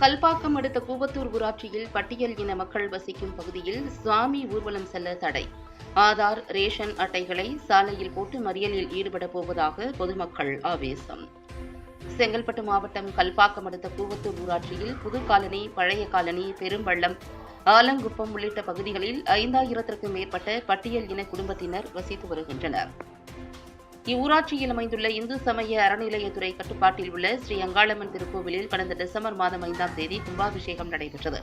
கல்பாக்கம் அடுத்த கூவத்தூர் ஊராட்சியில் பட்டியல் இன மக்கள் வசிக்கும் பகுதியில் சுவாமி ஊர்வலம் செல்ல தடை. ஆதார் ரேஷன் அட்டைகளை சாலையில் போட்டு மறியலில் ஈடுபட போவதாக பொதுமக்கள் ஆவேசம். செங்கல்பட்டு மாவட்டம் கல்பாக்கம் அடுத்த கூவத்தூர் ஊராட்சியில் புது காலனி பழைய காலனி பெரும்பள்ளம் ஆலங்குப்பம் உள்ளிட்ட பகுதிகளில் ஐந்தாயிரத்திற்கும் மேற்பட்ட பட்டியல் இன குடும்பத்தினர் வசித்து வருகின்றனர். இவ்வூராட்சியில் அமைந்துள்ள இந்து சமய அறநிலையத்துறை கட்டுப்பாட்டில் உள்ள ஸ்ரீ அங்காளம்மன் திருக்கோவிலில் கடந்த டிசம்பர் மாதம் ஐந்தாம் தேதி கும்பாபிஷேகம் நடைபெற்றது.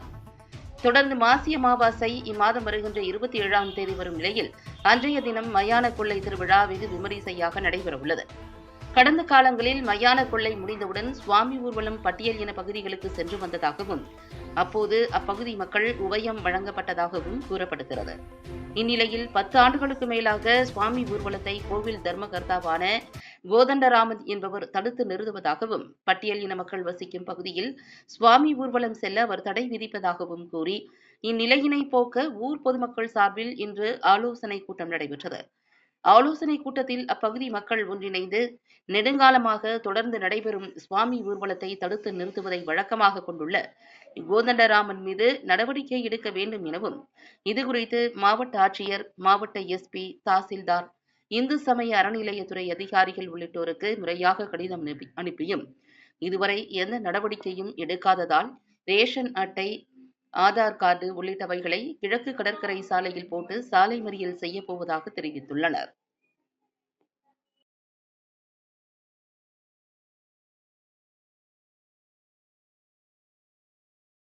தொடர்ந்து மாசி அமாவாசை இம்மாதம் வருகின்ற இருபத்தி ஏழாம் தேதி வரும் நிலையில் அன்றைய தினம் மயான கொள்ளை திருவிழா வெகு விமரிசையாக நடைபெறவுள்ளது. கடந்த காலங்களில் மயான கொள்ளை முடிந்தவுடன் சுவாமி ஊர்வலம் பட்டியல் இன பகுதிகளுக்கு சென்று வந்ததாகவும் அப்போது அப்பகுதி மக்கள் உபயம் வழங்கப்பட்டதாகவும் கூறப்படுகிறது. இந்நிலையில் பத்து ஆண்டுகளுக்கு மேலாக சுவாமி ஊர்வலத்தை கோவில் தர்மகர்த்தாவான கோதண்டராமன் என்பவர் தடுத்து நிறுத்துவதாகவும் பட்டியல் இன மக்கள் வசிக்கும் பகுதியில் சுவாமி ஊர்வலம் செல்ல அவர் தடை விதிப்பதாகவும் கூறி இந்நிலையினை போக்க ஊர் பொதுமக்கள் சார்பில் இன்று ஆலோசனை கூட்டம் நடைபெற்றது. ஆலோசனை கூட்டத்தில் அப்பகுதி மக்கள் ஒன்றிணைந்து நெடுங்காலமாக தொடர்ந்து நடைபெறும் சுவாமி ஊர்வலத்தை தடுத்து நிறுத்துவதை வழக்கமாக கொண்டுள்ள கோதண்டராமன் மீது நடவடிக்கை எடுக்க வேண்டும் எனவும் இதுகுறித்து மாவட்ட ஆட்சியர் மாவட்ட எஸ்பி தாசில்தார் இந்து சமய அறநிலையத்துறை அதிகாரிகள் உள்ளிட்டோருக்கு முறையாக கடிதம் அனுப்பியும். இதுவரை எந்த நடவடிக்கையும் எடுக்காததால் ரேஷன் அட்டை ஆதார் கார்டு உள்ளிட்டவைகளை கிழக்கு கடற்கரை சாலையில் போட்டு சாலை மறியல் செய்யப்போவதாக தெரிவித்துள்ளனர்.